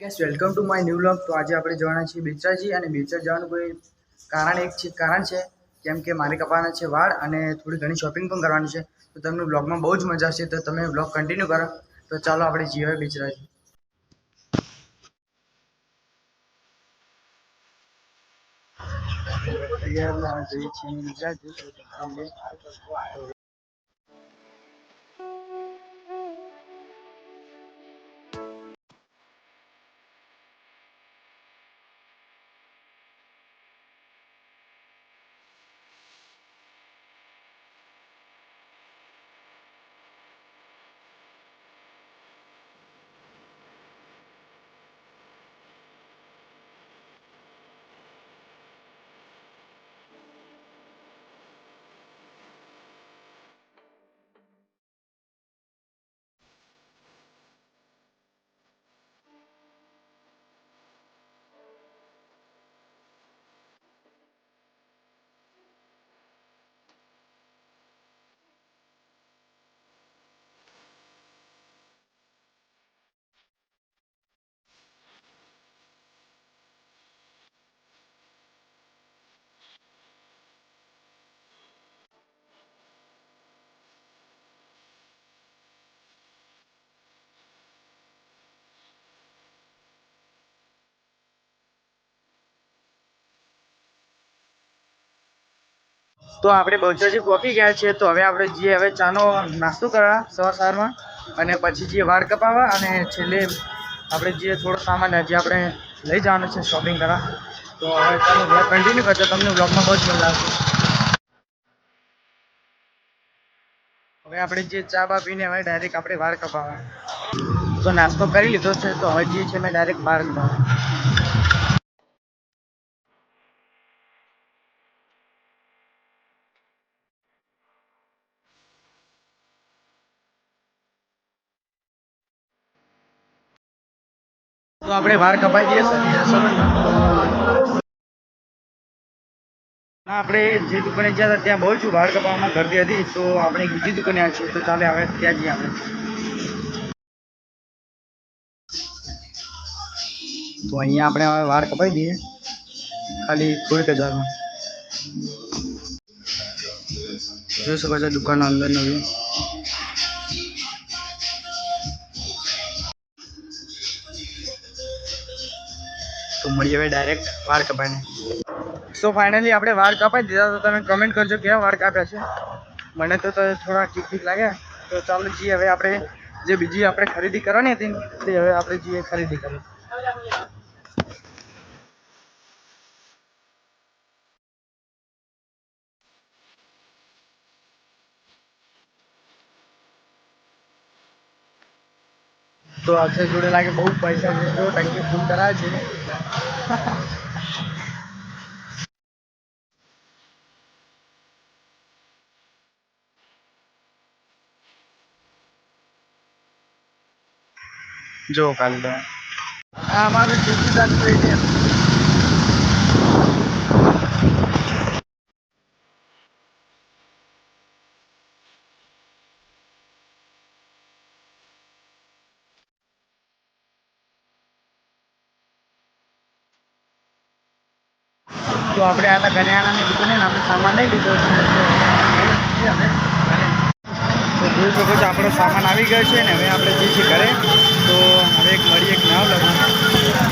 Guys welcome to my new vlog તો આજે આપણે જવાના છીએ બેચરાજી અને બેચર જવાનું કોઈ કારણ એક છે, કારણ છે, કેમ કે મારે કપાવાના છે વાળ અને થોડી ઘણી શોપિંગ પણ કરવાની છે. તો તમને બ્લોગમાં બહુ જ મજા આવશે. તો તમે બ્લોગ કન્ટિન્યુ કરો. તો ચાલો આપણે જઈએ બેચરાજી તો આપણે બહુચરાજી પહોંચી ગયા છે તો હવે આપણે જે હવે ચાનો નાસ્તો કરવા સવાર સવારમાં. અને પછી જે વાળ કપાવવા અને છેલ્લે આપણે જે થોડો સામાન. હજી આપણે લઈ જવાનો છે શોપિંગ કરવા. તો હવે ચાલો બ્લોગ કન્ટિન્યુ કરજો. તમને બ્લોગમાં બહુ જ મજા આવશે. હવે આપણે જે ચા બા પીને હવે ડાયરેક્ટ આપણે વાળ કપાવવા. તો નાસ્તો કરી લીધો છે. તો હવે જે છે મેં ડાયરેક્ટ વાળ કપાવવા. તો આપણે વાળ કપાઈ દઈએ ના, આપણે જે દુકાને ગયા હતા ત્યાં બહુ છું વાળ કપાવવામાં કરતી હતી, તો આપણે બીજી દુકાને આ છીએ. તો ચાલે, હવે ત્યાં જઈએ આપણે. તો અહીંયા આપણે હવે વાળ કપાઈ દઈએ. ખાલી થોડીક હજારમાં જોઈ શકો છો દુકાનના અંદરનો વ્યૂ તો મળીએ હવે ડાયરેક્ટ વાળ કપાઈને સો ફાઇનલી આપણે વાળ કપાઈ દીધા, તો તમે કમેન્ટ કરજો કેવા વાળ કાપ્યા છે. મને તો થોડા ઠીક ઠીક લાગ્યા તો ચાલો જઈએ હવે આપણે જે બીજી આપણે ખરીદી કરવાની હતી તે હવે આપણે જઈએ ખરીદી કરી તો અક્ષય જોડે લાગે બહુ પૈસા તો ટંકી ફૂલ કરાવે છે. જો કાલે આ અમારું ચાલુ છે. તો આપણે આ કરિયાણાની દુકાને આપણે સામાન લઈ લીધો તો જોઈ શકો છો આપણો સામાન આવી ગયો છે ને હવે આપણે જે છે ઘરે, તો હવે એક મળી એક નવ લગ્ન